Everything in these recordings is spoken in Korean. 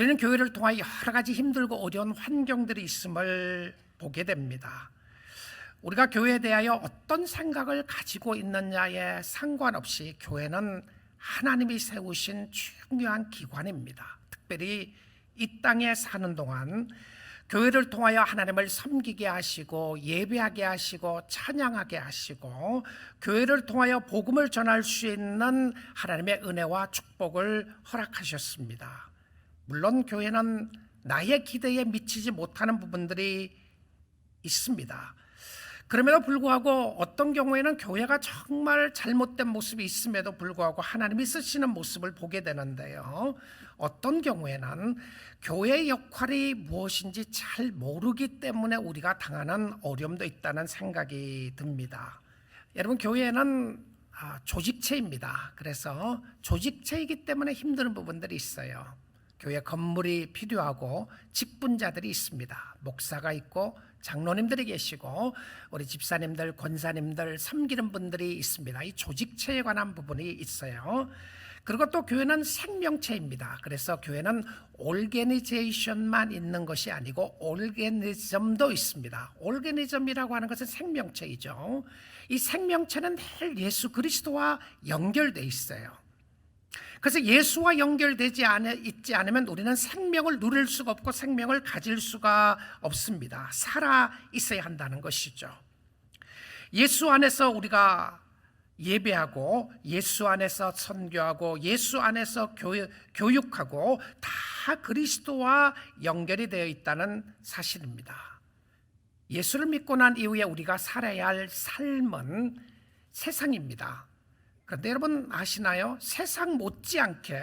우리는 교회를 통하여 여러 가지 힘들고 어려운 환경들이 있음을 보게 됩니다. 우리가 교회에 대하여 어떤 생각을 가지고 있느냐에 상관없이 교회는 하나님이 세우신 중요한 기관입니다. 특별히 이 땅에 사는 동안 교회를 통하여 하나님을 섬기게 하시고 예배하게 하시고 찬양하게 하시고 교회를 통하여 복음을 전할 수 있는 하나님의 은혜와 축복을 허락하셨습니다. 물론 교회는 나의 기대에 미치지 못하는 부분들이 있습니다. 그럼에도 불구하고 어떤 경우에는 교회가 정말 잘못된 모습이 있음에도 불구하고 하나님이 쓰시는 모습을 보게 되는데요. 어떤 경우에는 교회의 역할이 무엇인지 잘 모르기 때문에 우리가 당하는 어려움도 있다는 생각이 듭니다. 여러분 교회는 아, 조직체입니다. 그래서 조직체이기 때문에 힘든 부분들이 있어요. 교회 건물이 필요하고 직분자들이 있습니다. 목사가 있고 장로님들이 계시고 우리 집사님들, 권사님들 섬기는 분들이 있습니다. 이 조직체에 관한 부분이 있어요. 그리고 또 교회는 생명체입니다. 그래서 교회는 올게니제이션만 있는 것이 아니고 올게니즘도 있습니다. 올게니즘이라고 하는 것은 생명체이죠. 이 생명체는 늘 예수 그리스도와 연결돼 있어요. 그래서 예수와 연결되지 않, 있지 않으면 우리는 생명을 누릴 수가 없고 생명을 가질 수가 없습니다. 살아 있어야 한다는 것이죠. 예수 안에서 우리가 예배하고 예수 안에서 선교하고 예수 안에서 교육, 교육하고 다 그리스도와 연결이 되어 있다는 사실입니다. 예수를 믿고 난 이후에 우리가 살아야 할 삶은 세상입니다. 그런데 여러분 아시나요? 세상 못지않게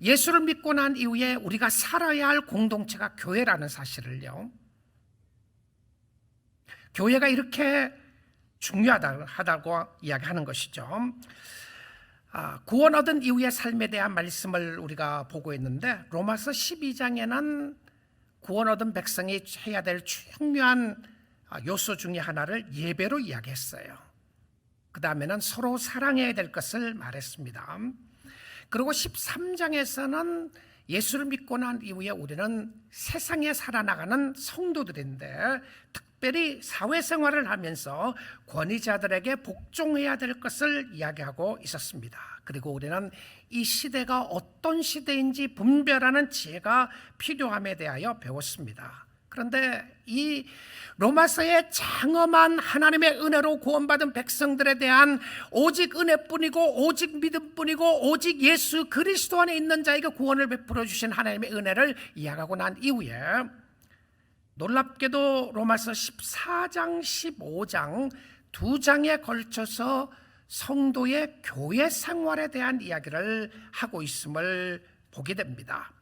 예수를 믿고 난 이후에 우리가 살아야 할 공동체가 교회라는 사실을요. 교회가 이렇게 중요하다고 이야기하는 것이죠. 아, 구원 얻은 이후의 삶에 대한 말씀을 우리가 보고 있는데 로마서 12장에는 구원 얻은 백성이 해야 될 중요한 아, 요소 중에 하나를 예배로 이야기했어요. 그 다음에는 서로 사랑해야 될 것을 말했습니다. 그리고 13장에서는 예수를 믿고 난 이후에 우리는 세상에 살아나가는 성도들인데 특별히 사회생활을 하면서 권위자들에게 복종해야 될 것을 이야기하고 있었습니다. 그리고 우리는 이 시대가 어떤 시대인지 분별하는 지혜가 필요함에 대하여 배웠습니다. 그런데 이 로마서의 장엄한 하나님의 은혜로 구원받은 백성들에 대한 오직 은혜뿐이고 오직 믿음뿐이고 오직 예수 그리스도 안에 있는 자에게 구원을 베풀어 주신 하나님의 은혜를 이야기하고 난 이후에 놀랍게도 로마서 14장 15장 두 장에 걸쳐서 성도의 교회 생활에 대한 이야기를 하고 있음을 보게 됩니다.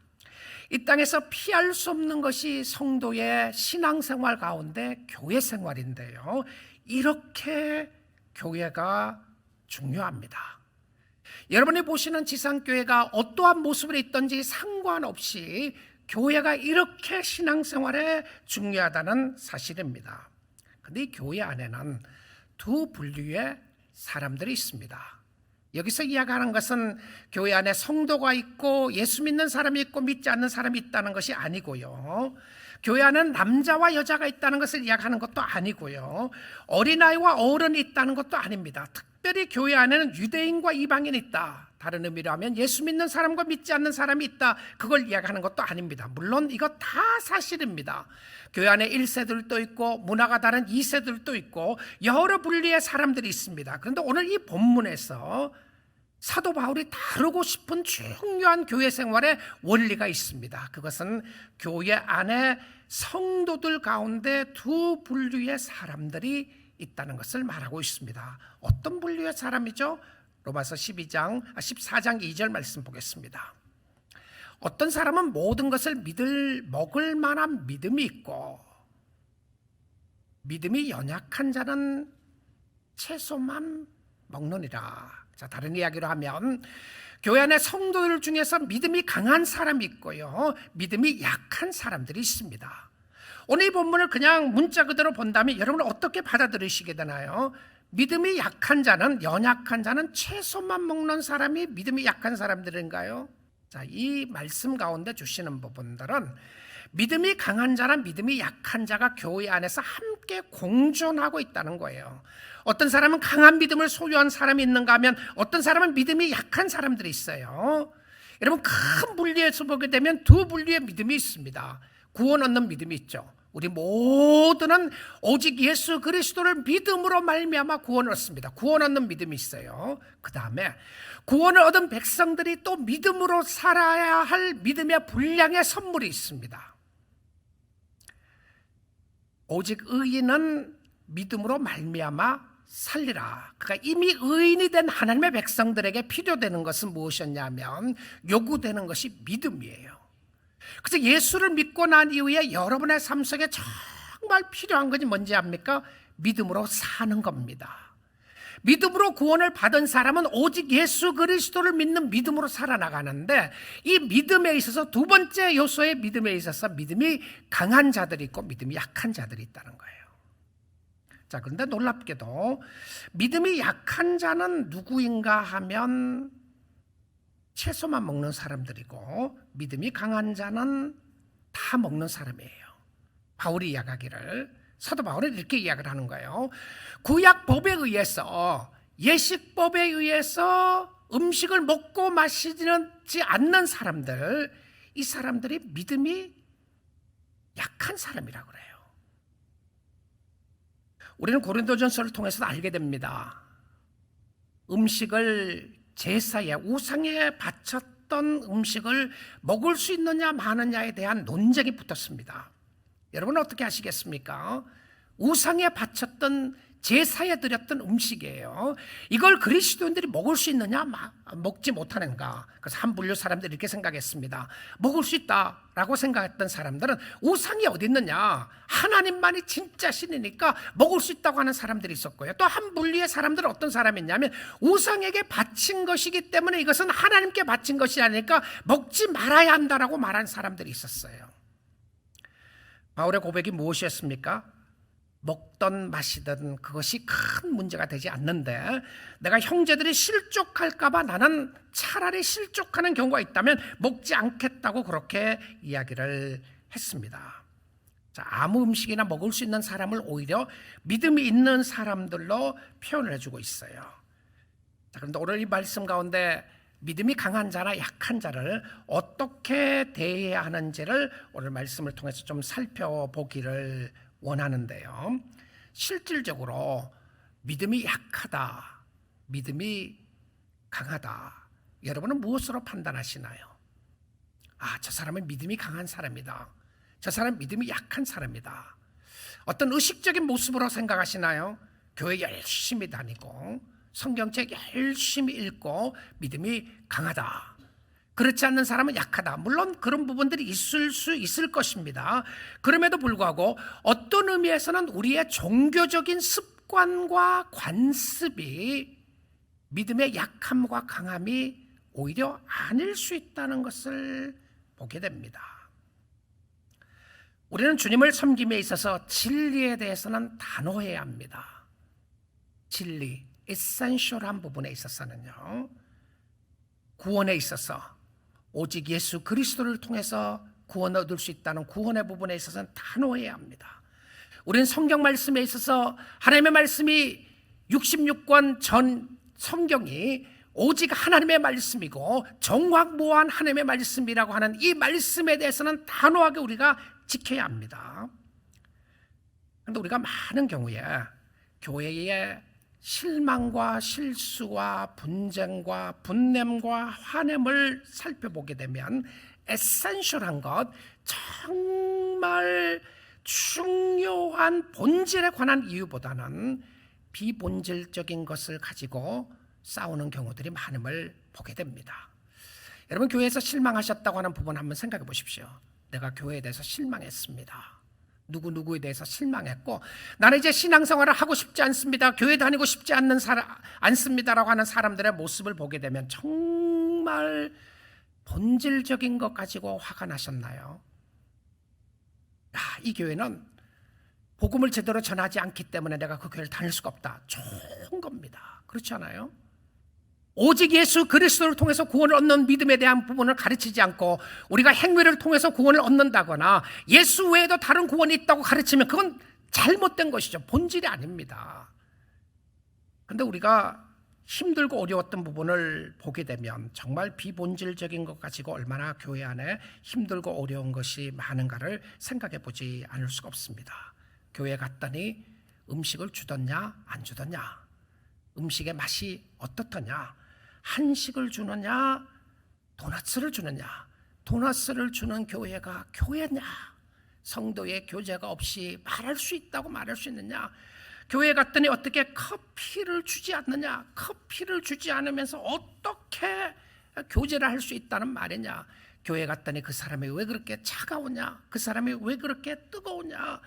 이 땅에서 피할 수 없는 것이 성도의 신앙생활 가운데 교회 생활인데요. 이렇게 교회가 중요합니다. 여러분이 보시는 지상교회가 어떠한 모습으로 있든지 상관없이 교회가 이렇게 신앙생활에 중요하다는 사실입니다. 근데 이 교회 안에는 두 분류의 사람들이 있습니다. 여기서 이야기하는 것은 교회 안에 성도가 있고 예수 믿는 사람이 있고 믿지 않는 사람이 있다는 것이 아니고요. 교회 안에는 남자와 여자가 있다는 것을 이야기하는 것도 아니고요. 어린아이와 어른이 있다는 것도 아닙니다. 특별히 교회 안에는 유대인과 이방인이 있다. 다른 의미로 하면 예수 믿는 사람과 믿지 않는 사람이 있다. 그걸 이야기하는 것도 아닙니다. 물론 이거 다 사실입니다. 교회 안에 1세들도 있고 문화가 다른 2세들도 있고 여러 분리의 사람들이 있습니다. 그런데 오늘 이 본문에서 사도 바울이 다루고 싶은 중요한 교회 생활의 원리가 있습니다. 그것은 교회 안에 성도들 가운데 두 분류의 사람들이 있다는 것을 말하고 있습니다. 어떤 분류의 사람이죠? 로마서 12장, 14장 2절 말씀 보겠습니다. 어떤 사람은 모든 것을 믿을 먹을 만한 믿음이 있고 믿음이 연약한 자는 채소만 먹느니라. 자, 다른 이야기로 하면 교회 안에 성도들 중에서 믿음이 강한 사람이 있고요. 믿음이 약한 사람들이 있습니다. 오늘 이 본문을 그냥 문자 그대로 본다면 여러분은 어떻게 받아들이시게 되나요? 믿음이 약한 자는 연약한 자는 채소만 먹는 사람이 믿음이 약한 사람들인가요? 자, 이 말씀 가운데 주시는 부분들은 믿음이 강한 자랑 믿음이 약한 자가 교회 안에서 함께 공존하고 있다는 거예요. 어떤 사람은 강한 믿음을 소유한 사람이 있는가 하면 어떤 사람은 믿음이 약한 사람들이 있어요. 여러분 큰 분리에서 보게 되면 두 분류의 믿음이 있습니다. 구원 얻는 믿음이 있죠. 우리 모두는 오직 예수 그리스도를 믿음으로 말미암아 구원을 얻습니다. 구원 얻는 믿음이 있어요. 그 다음에 구원을 얻은 백성들이 또 믿음으로 살아야 할 믿음의 분량의 선물이 있습니다. 오직 의인은 믿음으로 말미암아 살리라. 그러니까 이미 의인이 된 하나님의 백성들에게 필요되는 것은 무엇이었냐면 요구되는 것이 믿음이에요. 그래서 예수를 믿고 난 이후에 여러분의 삶 속에 정말 필요한 것이 뭔지 압니까? 믿음으로 사는 겁니다. 믿음으로 구원을 받은 사람은 오직 예수 그리스도를 믿는 믿음으로 살아나가는데 이 믿음에 있어서 두 번째 요소의 믿음에 있어서 믿음이 강한 자들이 있고 믿음이 약한 자들이 있다는 거예요. 자, 그런데 놀랍게도 믿음이 약한 자는 누구인가 하면 채소만 먹는 사람들이고 믿음이 강한 자는 다 먹는 사람이에요. 바울이 이야기하기를 사도 바울은 이렇게 이야기를 하는 거예요. 구약 법에 의해서 예식법에 의해서 음식을 먹고 마시지 않는 사람들 이 사람들이 믿음이 약한 사람이라고 그래요. 우리는 고린도전서를 통해서 알게 됩니다. 음식을 제사에 우상에 바쳤던 음식을 먹을 수 있느냐 마느냐에 대한 논쟁이 붙었습니다. 여러분 어떻게 하시겠습니까? 우상에 바쳤던 제사에 드렸던 음식이에요. 이걸 그리스도인들이 먹을 수 있느냐, 먹지 못하는가. 그래서 한 분류 사람들이 이렇게 생각했습니다. 먹을 수 있다라고 생각했던 사람들은 우상이 어디 있느냐, 하나님만이 진짜 신이니까 먹을 수 있다고 하는 사람들이 있었고요. 또 한 분류의 사람들은 어떤 사람이냐면 우상에게 바친 것이기 때문에 이것은 하나님께 바친 것이 아니니까 먹지 말아야 한다라고 말한 사람들이 있었어요. 바울의 고백이 무엇이었습니까? 먹던 마시던 그것이 큰 문제가 되지 않는데 내가 형제들이 실족할까봐 나는 차라리 실족하는 경우가 있다면 먹지 않겠다고 그렇게 이야기를 했습니다. 자, 아무 음식이나 먹을 수 있는 사람을 오히려 믿음이 있는 사람들로 표현을 해주고 있어요. 자, 그런데 오늘 이 말씀 가운데 믿음이 강한 자나 약한 자를 어떻게 대해야 하는지를 오늘 말씀을 통해서 좀 살펴보기를 원하는데요. 실질적으로 믿음이 약하다, 믿음이 강하다. 여러분은 무엇으로 판단하시나요? 아, 저 사람은 믿음이 강한 사람이다. 저 사람은 믿음이 약한 사람이다. 어떤 의식적인 모습으로 생각하시나요? 교회 열심히 다니고 성경책 열심히 읽고 믿음이 강하다. 그렇지 않는 사람은 약하다. 물론 그런 부분들이 있을 수 있을 것입니다. 그럼에도 불구하고 어떤 의미에서는 우리의 종교적인 습관과 관습이 믿음의 약함과 강함이 오히려 아닐 수 있다는 것을 보게 됩니다. 우리는 주님을 섬김에 있어서 진리에 대해서는 단호해야 합니다. 진리, 에센셜한 부분에 있어서는요. 구원에 있어서 오직 예수 그리스도를 통해서 구원 얻을 수 있다는 구원의 부분에 있어서는 단호해야 합니다. 우리는 성경 말씀에 있어서 하나님의 말씀이 66권 전 성경이 오직 하나님의 말씀이고 정확무한 하나님의 말씀이라고 하는 이 말씀에 대해서는 단호하게 우리가 지켜야 합니다. 그런데 우리가 많은 경우에 교회에 실망과 실수와 분쟁과 분냄과 화냄을 살펴보게 되면 에센셜한 것 정말 중요한 본질에 관한 이유보다는 비본질적인 것을 가지고 싸우는 경우들이 많음을 보게 됩니다. 여러분 교회에서 실망하셨다고 하는 부분 한번 생각해 보십시오. 내가 교회에 대해서 실망했습니다. 누구 누구에 대해서 실망했고 나는 이제 신앙생활을 하고 싶지 않습니다. 교회 다니고 싶지 않는 사람 않습니다라고 하는 사람들의 모습을 보게 되면 정말 본질적인 것 가지고 화가 나셨나요? 야, 이 교회는 복음을 제대로 전하지 않기 때문에 내가 그 교회를 다닐 수가 없다. 좋은 겁니다. 그렇지 않아요? 오직 예수 그리스도를 통해서 구원을 얻는 믿음에 대한 부분을 가르치지 않고 우리가 행위를 통해서 구원을 얻는다거나 예수 외에도 다른 구원이 있다고 가르치면 그건 잘못된 것이죠. 본질이 아닙니다. 근데 우리가 힘들고 어려웠던 부분을 보게 되면 정말 비본질적인 것 가지고 얼마나 교회 안에 힘들고 어려운 것이 많은가를 생각해 보지 않을 수가 없습니다. 교회 갔더니 음식을 주더냐 안 주더냐 음식의 맛이 어떻더냐 한식을 주느냐 도넛을 주느냐 도넛을 주는 교회가 교회냐 성도의 교제가 없이 말할 수 있다고 말할 수 있느냐 교회 갔더니 어떻게 커피를 주지 않느냐 커피를 주지 않으면서 어떻게 교제를 할 수 있다는 말이냐 교회 갔더니 그 사람이 왜 그렇게 차가우냐 그 사람이 왜 그렇게 뜨거우냐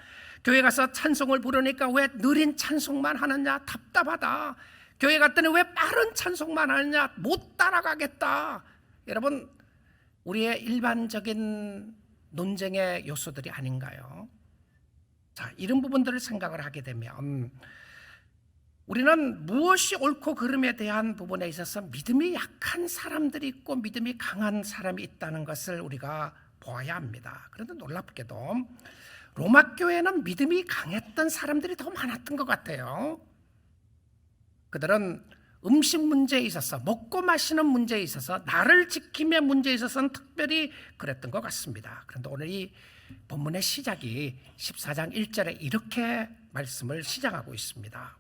교회 가서 찬송을 부르니까 왜 느린 찬송만 하느냐 답답하다 교회 갔더니 왜 빠른 찬송만 하느냐 못 따라가겠다 여러분 우리의 일반적인 논쟁의 요소들이 아닌가요? 자, 이런 부분들을 생각을 하게 되면 우리는 무엇이 옳고 그름에 대한 부분에 있어서 믿음이 약한 사람들이 있고 믿음이 강한 사람이 있다는 것을 우리가 보아야 합니다. 그런데 놀랍게도 로마 교회는 믿음이 강했던 사람들이 더 많았던 것 같아요. 그들은 음식 문제에 있어서 먹고 마시는 문제에 있어서 나를 지킴의 문제에 있어서는 특별히 그랬던 것 같습니다. 그런데 오늘 이 본문의 시작이 14장 1절에 이렇게 말씀을 시작하고 있습니다.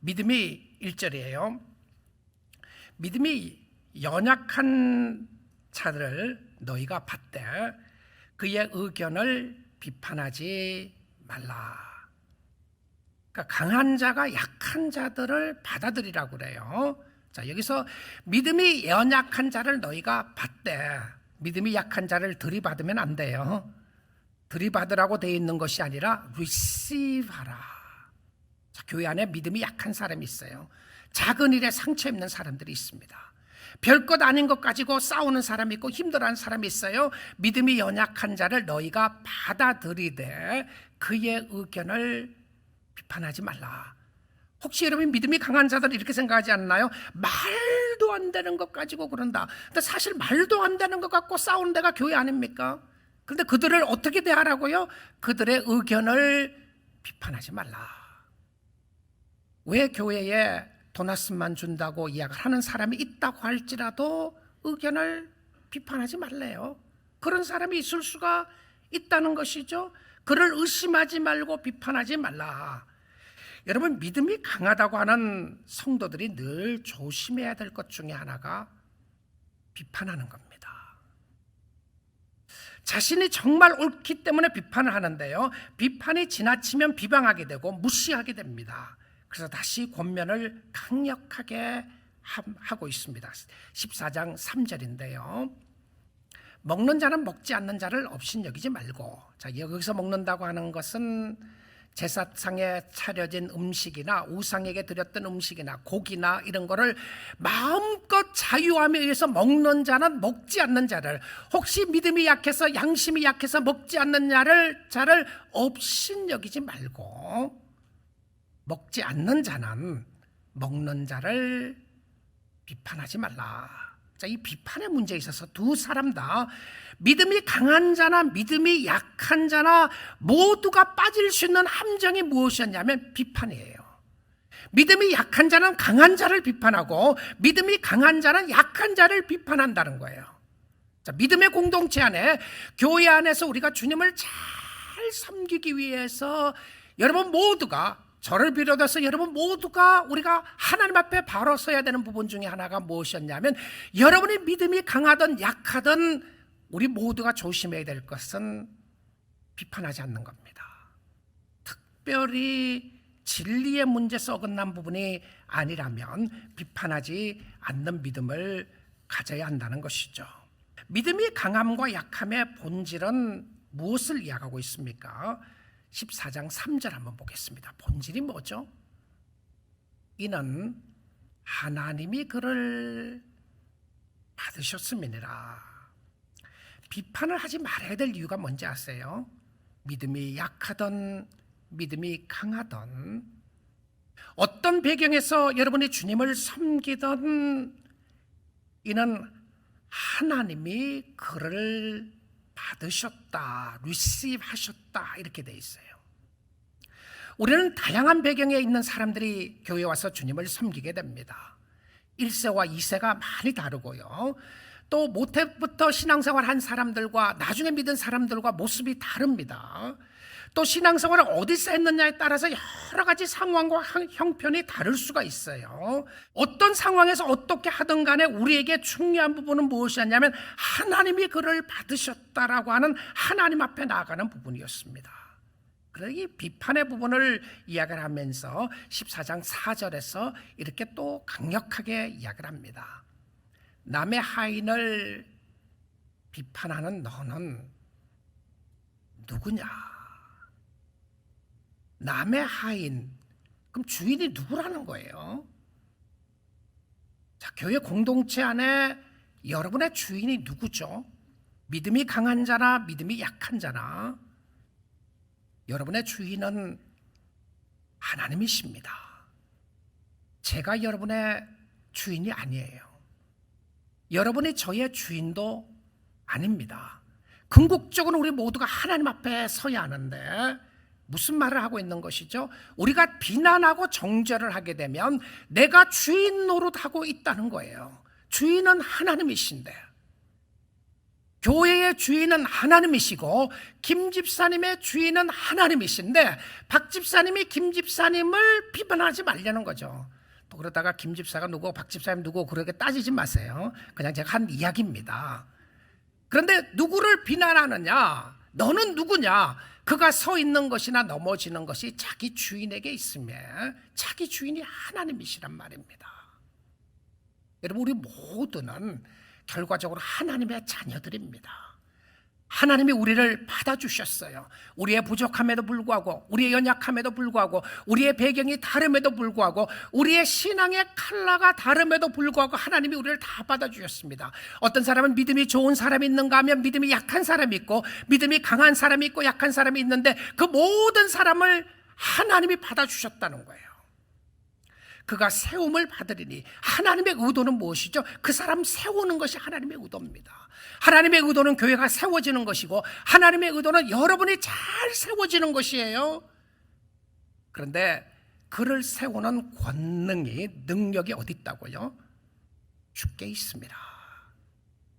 믿음이 1절이에요. 믿음이 연약한 자를 너희가 받되 그의 의견을 비판하지 말라. 그러니까 강한 자가 약한 자들을 받아들이라고 그래요. 자, 여기서 믿음이 연약한 자를 너희가 받되 믿음이 약한 자를 들이받으면 안 돼요. 들이받으라고 되어 있는 것이 아니라 receive 하라. 자, 교회 안에 믿음이 약한 사람이 있어요. 작은 일에 상처 입는 사람들이 있습니다. 별것 아닌 것 가지고 싸우는 사람이 있고 힘들어하는 사람이 있어요. 믿음이 연약한 자를 너희가 받아들이되 그의 의견을 비판하지 말라. 혹시 여러분 믿음이 강한 자들 이렇게 생각하지 않나요? 말도 안 되는 것 가지고 그런다. 근데 사실 말도 안 되는 것 갖고 싸우는 데가 교회 아닙니까? 그런데 그들을 어떻게 대하라고요? 그들의 의견을 비판하지 말라. 왜 교회에 도나스만 준다고 이야기를 하는 사람이 있다고 할지라도 의견을 비판하지 말래요. 그런 사람이 있을 수가 있다는 것이죠. 그를 의심하지 말고 비판하지 말라. 여러분 믿음이 강하다고 하는 성도들이 늘 조심해야 될 것 중에 하나가 비판하는 겁니다. 자신이 정말 옳기 때문에 비판을 하는데요. 비판이 지나치면 비방하게 되고 무시하게 됩니다. 그래서 다시 권면을 강력하게 하고 있습니다. 14장 3절인데요. 먹는 자는 먹지 않는 자를 없인 여기지 말고 자 여기서 먹는다고 하는 것은 제사상에 차려진 음식이나 우상에게 드렸던 음식이나 고기나 이런 거를 마음껏 자유함에 의해서 먹는 자는 먹지 않는 자를 혹시 믿음이 약해서 양심이 약해서 먹지 않는 자를 자를 없인 여기지 말고 먹지 않는 자는 먹는 자를 비판하지 말라. 자, 이 비판의 문제에 있어서 두 사람 다 믿음이 강한 자나 믿음이 약한 자나 모두가 빠질 수 있는 함정이 무엇이었냐면 비판이에요. 믿음이 약한 자는 강한 자를 비판하고 믿음이 강한 자는 약한 자를 비판한다는 거예요. 자, 믿음의 공동체 안에 교회 안에서 우리가 주님을 잘 섬기기 위해서 여러분 모두가 저를 비롯해서 여러분 모두가 우리가 하나님 앞에 바로 서야 되는 부분 중에 하나가 무엇이었냐면 여러분의 믿음이 강하든 약하든 우리 모두가 조심해야 될 것은 비판하지 않는 겁니다. 특별히 진리의 문제에서 어긋난 부분이 아니라면 비판하지 않는 믿음을 가져야 한다는 것이죠. 믿음이 강함과 약함의 본질은 무엇을 이야기하고 있습니까? 14장 3절 한번 보겠습니다. 본질이 뭐죠? 이는 하나님이 그를 받으셨음이니라. 비판을 하지 말아야 될 이유가 뭔지 아세요? 믿음이 약하던 믿음이 강하던 어떤 배경에서 여러분이 주님을 섬기던 이는 하나님이 그를 받으셨다, 리시브 하셨다 이렇게 돼 있어요. 우리는 다양한 배경에 있는 사람들이 교회 와서 주님을 섬기게 됩니다. 1세와 2세가 많이 다르고요. 또 모태부터 신앙생활 한 사람들과 나중에 믿은 사람들과 모습이 다릅니다. 또 신앙생활을 어디서 했느냐에 따라서 여러 가지 상황과 형편이 다를 수가 있어요. 어떤 상황에서 어떻게 하든 간에 우리에게 중요한 부분은 무엇이었냐면 하나님이 그를 받으셨다라고 하는 하나님 앞에 나아가는 부분이었습니다. 이 비판의 부분을 이야기를 하면서 14장 4절에서 이렇게 또 강력하게 이야기를 합니다. 남의 하인을 비판하는 너는 누구냐? 남의 하인. 그럼 주인이 누구라는 거예요? 자, 교회 공동체 안에 여러분의 주인이 누구죠? 믿음이 강한 자나 믿음이 약한 자나 여러분의 주인은 하나님이십니다. 제가 여러분의 주인이 아니에요. 여러분이 저의 주인도 아닙니다. 궁극적으로 우리 모두가 하나님 앞에 서야 하는데 무슨 말을 하고 있는 것이죠? 우리가 비난하고 정죄를 하게 되면 내가 주인 노릇하고 있다는 거예요. 주인은 하나님이신데 교회의 주인은 하나님이시고 김 집사님의 주인은 하나님이신데 박 집사님이 김 집사님을 비판하지 말려는 거죠. 또 그러다가 김 집사가 누구, 박 집사님 누구 그렇게 따지지 마세요. 그냥 제가 한 이야기입니다. 그런데 누구를 비난하느냐? 너는 누구냐? 그가 서 있는 것이나 넘어지는 것이 자기 주인에게 있으며 자기 주인이 하나님이시란 말입니다. 여러분 우리 모두는 결과적으로 하나님의 자녀들입니다. 하나님이 우리를 받아주셨어요. 우리의 부족함에도 불구하고, 우리의 연약함에도 불구하고, 우리의 배경이 다름에도 불구하고, 우리의 신앙의 칼라가 다름에도 불구하고 하나님이 우리를 다 받아주셨습니다. 어떤 사람은 믿음이 좋은 사람이 있는가 하면 믿음이 약한 사람이 있고, 믿음이 강한 사람이 있고, 약한 사람이 있는데 그 모든 사람을 하나님이 받아주셨다는 거예요. 그가 세움을 받으리니 하나님의 의도는 무엇이죠? 그 사람 세우는 것이 하나님의 의도입니다. 하나님의 의도는 교회가 세워지는 것이고 하나님의 의도는 여러분이 잘 세워지는 것이에요. 그런데 그를 세우는 권능이 능력이 어디 있다고요? 주께 있습니다.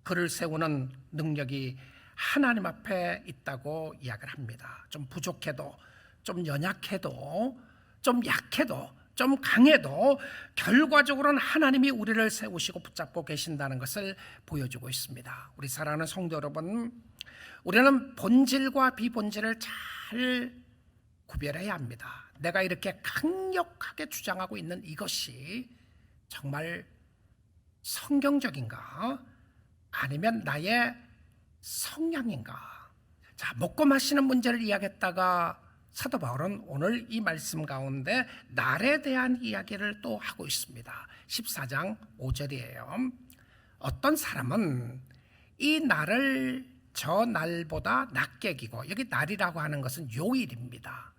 그를 세우는 능력이 하나님 앞에 있다고 이야기를 합니다. 좀 부족해도 좀 연약해도 좀 약해도 좀 강해도 결과적으로는 하나님이 우리를 세우시고 붙잡고 계신다는 것을 보여주고 있습니다. 우리 사랑하는 성도 여러분, 우리는 본질과 비본질을 잘 구별해야 합니다. 내가 이렇게 강력하게 주장하고 있는 이것이 정말 성경적인가? 아니면 나의 성향인가? 자, 먹고 마시는 문제를 이야기했다가 사도 바울은 오늘 이 말씀 가운데 날에 대한 이야기를 또 하고 있습니다. 14장 5절이에요. 어떤 사람은 이 날을 저 날보다 낮게 기고 여기 날이라고 하는 것은 요일입니다.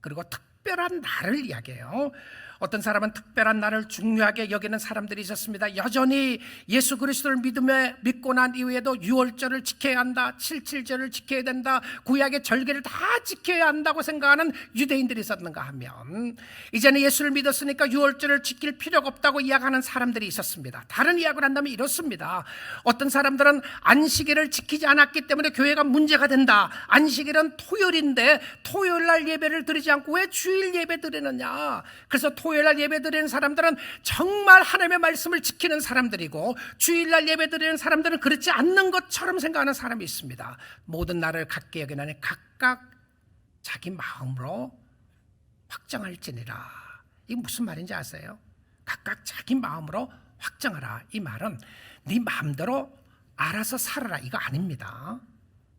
그리고 특별한 날을 이야기해요. 어떤 사람은 특별한 날을 중요하게 여기는 사람들이 있었습니다. 여전히 예수 그리스도를 믿음에 믿고 난 이후에도 유월절을 지켜야 한다. 칠칠절을 지켜야 된다. 구약의 절개를 다 지켜야 한다고 생각하는 유대인들이 있었는가 하면 이제는 예수를 믿었으니까 유월절을 지킬 필요가 없다고 이야기하는 사람들이 있었습니다. 다른 이야기를 한다면 이렇습니다. 어떤 사람들은 안식일을 지키지 않았기 때문에 교회가 문제가 된다. 안식일은 토요일인데 토요일 날 예배를 드리지 않고 왜 주일 예배 드리느냐? 그래서 토요일날 예배드리는 사람들은 정말 하나님의 말씀을 지키는 사람들이고 주일날 예배드리는 사람들은 그렇지 않는 것처럼 생각하는 사람이 있습니다. 모든 날을 갖게 여기나니 각각 자기 마음으로 확정할지니라. 이게 무슨 말인지 아세요? 각각 자기 마음으로 확정하라. 이 말은 네 마음대로 알아서 살아라 이거 아닙니다.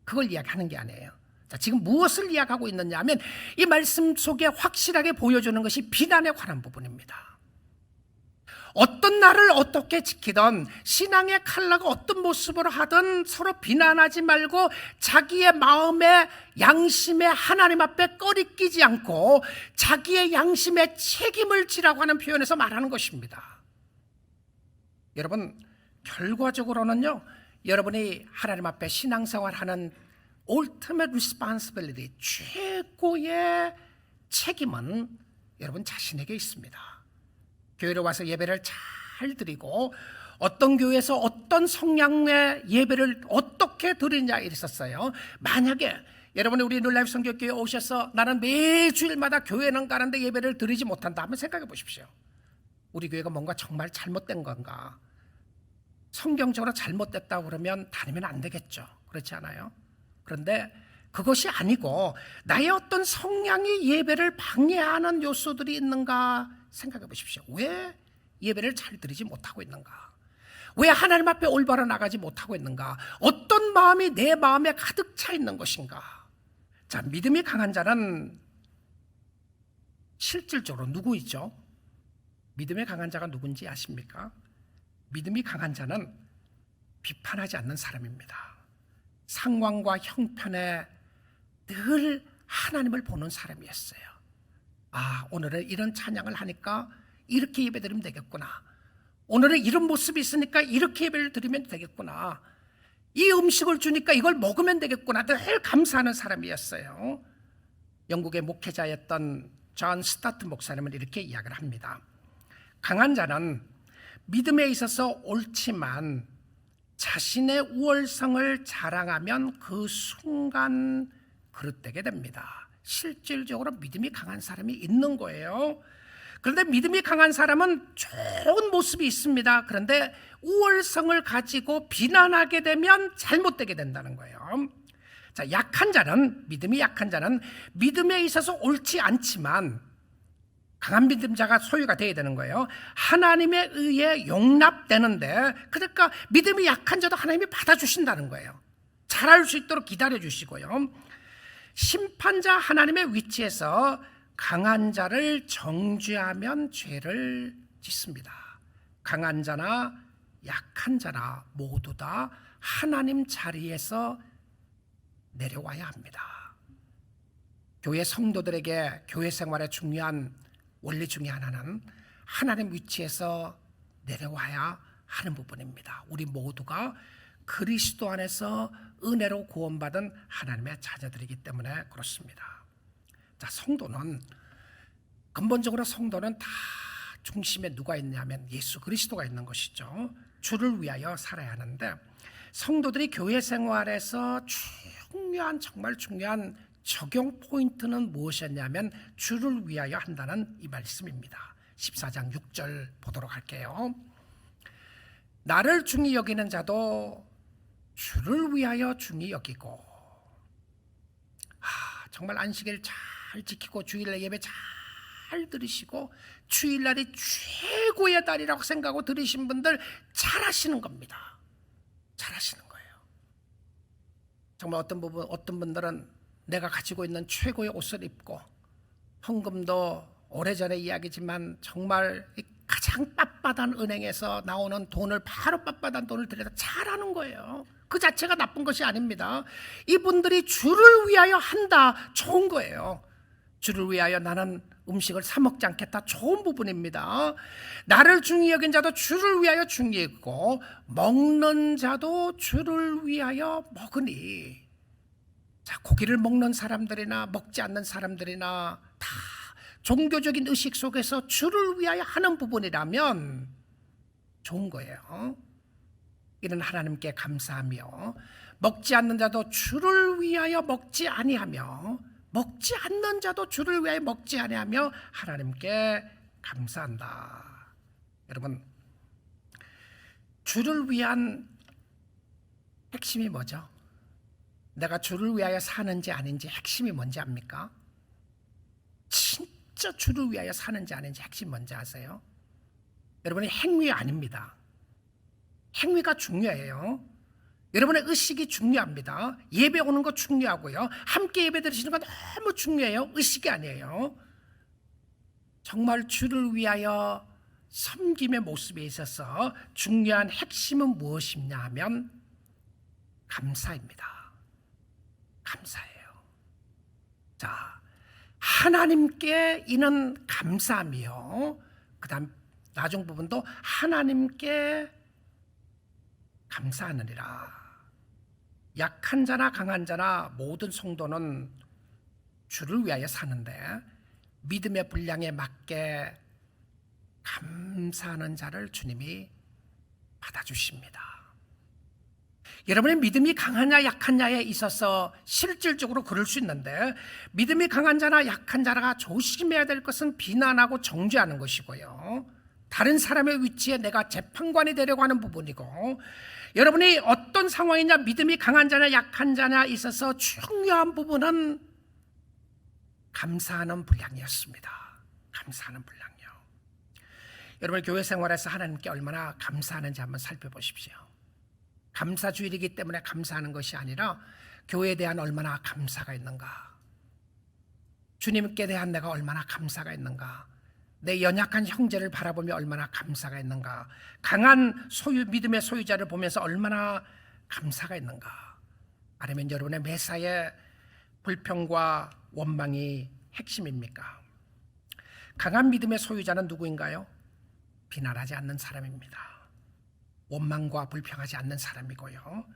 그걸 이야기하는 게 아니에요. 자, 지금 무엇을 이야기하고 있느냐 하면 이 말씀 속에 확실하게 보여주는 것이 비난에 관한 부분입니다. 어떤 날을 어떻게 지키던 신앙의 칼라가 어떤 모습으로 하든 서로 비난하지 말고 자기의 마음의 양심에 하나님 앞에 꺼리끼지 않고 자기의 양심에 책임을 지라고 하는 표현에서 말하는 것입니다. 여러분 결과적으로는요. 여러분이 하나님 앞에 신앙생활하는 ultimate responsibility 최고의 책임은 여러분 자신에게 있습니다. 교회로 와서 예배를 잘 드리고 어떤 교회에서 어떤 성향의 예배를 어떻게 드리냐 이랬었어요. 만약에 여러분이 우리 놀라이브 성교교회 오셔서 나는 매주일마다 교회는 가는데 예배를 드리지 못한다 한번 생각해 보십시오. 우리 교회가 뭔가 정말 잘못된 건가? 성경적으로 잘못됐다 그러면 다니면 안 되겠죠. 그렇지 않아요? 그런데 그것이 아니고 나의 어떤 성향이 예배를 방해하는 요소들이 있는가 생각해 보십시오. 왜 예배를 잘 드리지 못하고 있는가? 왜 하나님 앞에 올바로 나가지 못하고 있는가? 어떤 마음이 내 마음에 가득 차 있는 것인가? 자, 믿음이 강한 자는 실질적으로 누구이죠? 믿음이 강한 자가 누군지 아십니까? 믿음이 강한 자는 비판하지 않는 사람입니다. 상황과 형편에 늘 하나님을 보는 사람이었어요. 아, 오늘은 이런 찬양을 하니까 이렇게 예배 드리면 되겠구나. 오늘은 이런 모습이 있으니까 이렇게 예배를 드리면 되겠구나. 이 음식을 주니까 이걸 먹으면 되겠구나. 늘 감사하는 사람이었어요. 영국의 목회자였던 존 스타트 목사님은 이렇게 이야기를 합니다. 강한 자는 믿음에 있어서 옳지만 자신의 우월성을 자랑하면 그 순간 그릇되게 됩니다. 실질적으로 믿음이 강한 사람이 있는 거예요. 그런데 믿음이 강한 사람은 좋은 모습이 있습니다. 그런데 우월성을 가지고 비난하게 되면 잘못되게 된다는 거예요. 자, 약한 자는 믿음이 약한 자는 믿음에 있어서 옳지 않지만 강한 믿음자가 소유가 되어야 되는 거예요. 하나님에 의해 용납되는데 그러니까 믿음이 약한 자도 하나님이 받아주신다는 거예요. 잘할 수 있도록 기다려 주시고요. 심판자 하나님의 위치에서 강한 자를 정죄하면 죄를 짓습니다. 강한 자나 약한 자나 모두 다 하나님 자리에서 내려와야 합니다. 교회 성도들에게 교회 생활에 중요한 원리 중에 하나는 하나님 위치에서 내려와야 하는 부분입니다. 우리 모두가 그리스도 안에서 은혜로 구원받은 하나님의 자녀들이기 때문에 그렇습니다. 자, 성도는 근본적으로 성도는 다 중심에 누가 있냐면 예수 그리스도가 있는 것이죠. 주를 위하여 살아야 하는데 성도들이 교회 생활에서 중요한 정말 중요한 적용 포인트는 무엇이었냐면 주를 위하여 한다는 이 말씀입니다. 14장 6절 보도록 할게요. 나를 중히 여기는 자도 주를 위하여 중히 여기고 아, 정말 안식일 잘 지키고 주일날 예배 잘 들으시고 주일날이 최고의 날이라고 생각하고 들으신 분들 잘하시는 겁니다. 잘하시는 거예요. 정말 어떤 부분 어떤 분들은 내가 가지고 있는 최고의 옷을 입고 헌금도 오래전의 이야기지만 정말 가장 빳빳한 은행에서 나오는 돈을 바로 빳빳한 돈을 들여다 잘하는 거예요. 그 자체가 나쁜 것이 아닙니다. 이분들이 주를 위하여 한다 좋은 거예요. 주를 위하여 나는 음식을 사 먹지 않겠다 좋은 부분입니다. 나를 중히 여긴 자도 주를 위하여 중히 있고 먹는 자도 주를 위하여 먹으니 자, 고기를 먹는 사람들이나 먹지 않는 사람들이나 다 종교적인 의식 속에서 주를 위하여 하는 부분이라면 좋은 거예요. 이는 하나님께 감사하며 먹지 않는 자도 주를 위하여 먹지 아니하며 먹지 않는 자도 주를 위하여 먹지 아니하며 하나님께 감사한다. 여러분 주를 위한 핵심이 뭐죠? 내가 주를 위하여 사는지 아닌지 핵심이 뭔지 압니까? 진짜 주를 위하여 사는지 아닌지 핵심 뭔지 아세요? 여러분의 행위 아닙니다. 행위가 중요해요. 여러분의 의식이 중요합니다. 예배 오는 거 중요하고요. 함께 예배 드리시는 건 너무 중요해요. 의식이 아니에요. 정말 주를 위하여 섬김의 모습에 있어서 중요한 핵심은 무엇이냐 하면 감사입니다. 감사해요. 자, 하나님께 이는 감사하며 그다음 나중 부분도 하나님께 감사하느니라. 약한 자나 강한 자나 모든 성도는 주를 위하여 사는데 믿음의 분량에 맞게 감사하는 자를 주님이 받아주십니다. 여러분의 믿음이 강하냐 약하냐에 있어서 실질적으로 그럴 수 있는데 믿음이 강한 자나 약한 자가 조심해야 될 것은 비난하고 정죄하는 것이고요. 다른 사람의 위치에 내가 재판관이 되려고 하는 부분이고 여러분이 어떤 상황이냐 믿음이 강한 자냐 약한 자냐 있어서 중요한 부분은 감사하는 분량이었습니다. 감사하는 분량이요. 여러분 교회 생활에서 하나님께 얼마나 감사하는지 한번 살펴보십시오. 감사 주일이기 때문에 감사하는 것이 아니라 교회에 대한 얼마나 감사가 있는가. 주님께 대한 내가 얼마나 감사가 있는가. 내 연약한 형제를 바라보며 얼마나 감사가 있는가. 강한 소유 믿음의 소유자를 보면서 얼마나 감사가 있는가. 아니면 여러분의 매사에 불평과 원망이 핵심입니까? 강한 믿음의 소유자는 누구인가요? 비난하지 않는 사람입니다. 원망과 불평하지 않는 사람이고요.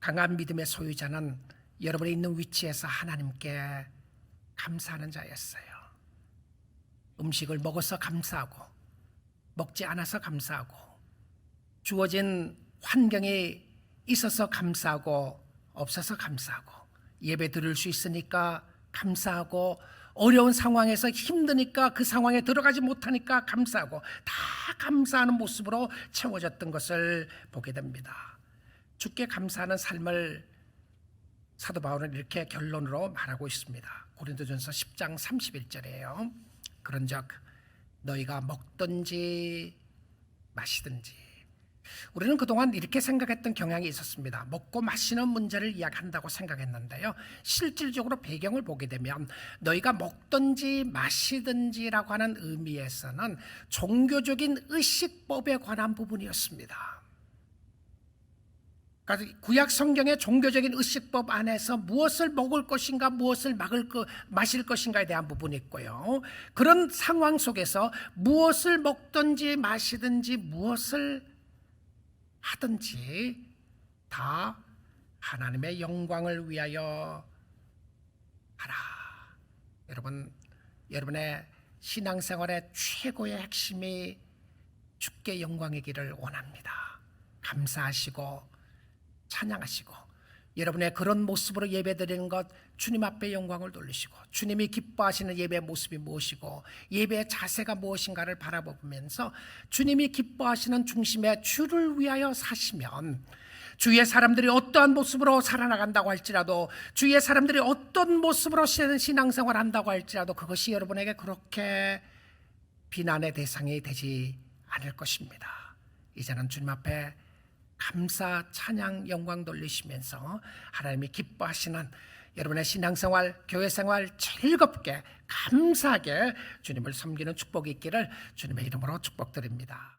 강한 믿음의 소유자는 여러분이 있는 위치에서 하나님께 감사하는 자였어요. 음식을 먹어서 감사하고 먹지 않아서 감사하고 주어진 환경이 있어서 감사하고 없어서 감사하고 예배 드릴 수 있으니까 감사하고 어려운 상황에서 힘드니까 그 상황에 들어가지 못하니까 감사하고 다 감사하는 모습으로 채워졌던 것을 보게 됩니다. 주께 감사하는 삶을 사도 바울은 이렇게 결론으로 말하고 있습니다. 고린도전서 10장 31절이에요. 그런즉 너희가 먹든지 마시든지 우리는 그동안 이렇게 생각했던 경향이 있었습니다. 먹고 마시는 문제를 이야기한다고 생각했는데요. 실질적으로 배경을 보게 되면 너희가 먹든지 마시든지라고 하는 의미에서는 종교적인 의식법에 관한 부분이었습니다. 그러니까 구약 성경의 종교적인 의식법 안에서 무엇을 먹을 것인가, 무엇을 막을 거, 마실 것인가에 대한 부분이 있고요. 그런 상황 속에서 무엇을 먹든지 마시든지 무엇을 하든지 다 하나님의 영광을 위하여 하라. 여러분, 여러분의 신앙생활의 최고의 핵심이 주께 영광이기를 원합니다. 감사하시고 찬양하시고 여러분의 그런 모습으로 예배드리는 것 주님 앞에 영광을 돌리시고 주님이 기뻐하시는 예배 모습이 무엇이고 예배의 자세가 무엇인가를 바라보면서 주님이 기뻐하시는 중심에 주를 위하여 사시면 주의 사람들이 어떠한 모습으로 살아나간다고 할지라도 주의 사람들이 어떤 모습으로 신앙생활 한다고 할지라도 그것이 여러분에게 그렇게 비난의 대상이 되지 않을 것입니다. 이제는 주님 앞에 감사, 찬양, 영광 돌리시면서 하나님이 기뻐하시는 여러분의 신앙생활, 교회생활 즐겁게 감사하게 주님을 섬기는 축복이 있기를 주님의 이름으로 축복드립니다.